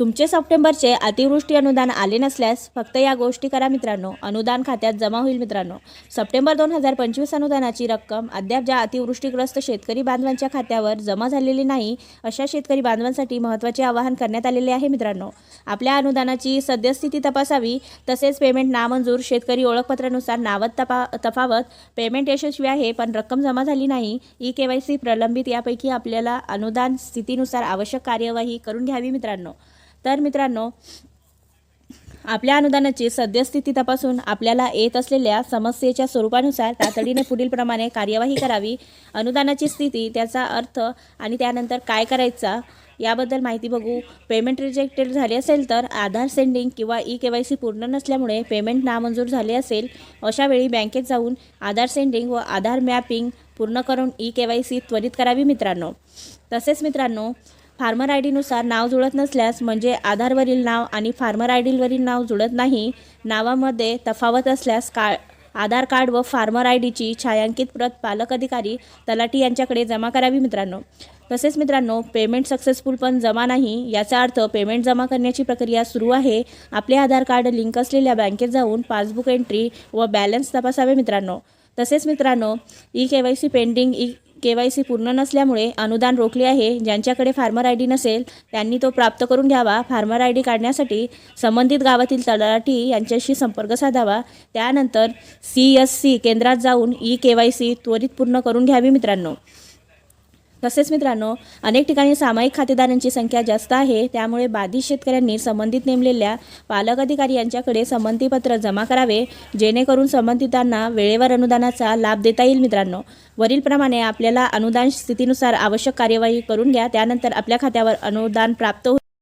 तुमचे सप्टेंबरचे अतिवृष्टी अनुदान आले नसल्यास फक्त या गोष्टी करा मित्रांनो. अनुदान खात्यात जमा होईल मित्रांनो. सप्टेंबर दोन हजार पंचवीस अनुदानाची रक्कम अद्याप ज्या अतिवृष्टीग्रस्त शेतकरी बांधवांच्या खात्यावर जमा झालेली नाही अशा शेतकरी बांधवांसाठी महत्त्वाचे आवाहन करण्यात आलेले आहे मित्रांनो. आपल्या अनुदानाची सद्यस्थिती तपासावी तसेच पेमेंट नामंजूर शेतकरी ओळखपत्रानुसार नावत तपा तफावत पेमेंट यशस्वी आहे पण रक्कम जमा झाली नाही ई के वाय सी प्रलंबित यापैकी आपल्याला अनुदान स्थितीनुसार आवश्यक कार्यवाही करून घ्यावी मित्रांनो. तर मित्रांनो आपल्या अनुदानाची सद्यस्थिती तपासून आपल्याला येत असलेल्या समस्येच्या स्वरूपानुसार तातडीने पुढीलप्रमाणे कार्यवाही करावी. अनुदानाची स्थिती त्याचा अर्थ आणि त्यानंतर काय करायचा याबद्दल माहिती बघू. पेमेंट रिजेक्टेड झाले असेल तर आधार सेंडिंग किंवा ई के वाय सी पूर्ण नसल्यामुळे पेमेंट नामंजूर झाले असेल अशावेळी बँकेत जाऊन आधार सेंडिंग व आधार मॅपिंग पूर्ण करून ई के वाय सी त्वरित करावी मित्रांनो. तसेच मित्रांनो फार्मर आय डीनुसार नाव जुळत नसल्यास म्हणजे आधारवरील नाव आणि फार्मर आय डीवरील नाव जुळत नाही नावामध्ये तफावत असल्यास का आधार कार्ड व फार्मर आय डीची छायांकित प्रत पालक अधिकारी तलाठी यांच्याकडे जमा करावी मित्रांनो. तसेच मित्रांनो पेमेंट सक्सेसफुल पण जमा नाही याचा अर्थ पेमेंट जमा करण्याची प्रक्रिया सुरू आहे. आपले आधार कार्ड लिंक असलेल्या बँकेत जाऊन पासबुक एंट्री व बॅलन्स तपासावे मित्रांनो. तसेच मित्रांनो e K Y C pending e K Y C पूर्ण नसल्यामुळे अनुदान रोखले आहे. ज्यांच्याकडे फार्मर आय डी नसेल त्यांनी तो प्राप्त करून घ्यावा. फार्मर आय डी काढण्यासाठी संबंधित गावातील तलाठी यांच्याशी संपर्क साधावा. त्यानंतर सी एस सी केंद्रात जाऊन ई के वाय सी त्वरित पूर्ण करून घ्यावी मित्रांनो. तसेच मित्रांनो अनेक ठिकाणी सामायिक खातेदारांची संख्या जास्त आहे त्यामुळे बाधित शेतकऱ्यांनी संबंधित नेमलेल्या पालक अधिकारी यांच्याकडे संमतीपत्र जमा करावे जेणेकरून संबंधितांना वेळेवर अनुदानाचा लाभ देता येईल मित्रांनो. वरीलप्रमाणे आपल्याला अनुदान स्थितीनुसार आवश्यक कार्यवाही करून घ्या त्यानंतर आपल्या खात्यावर अनुदान प्राप्त हो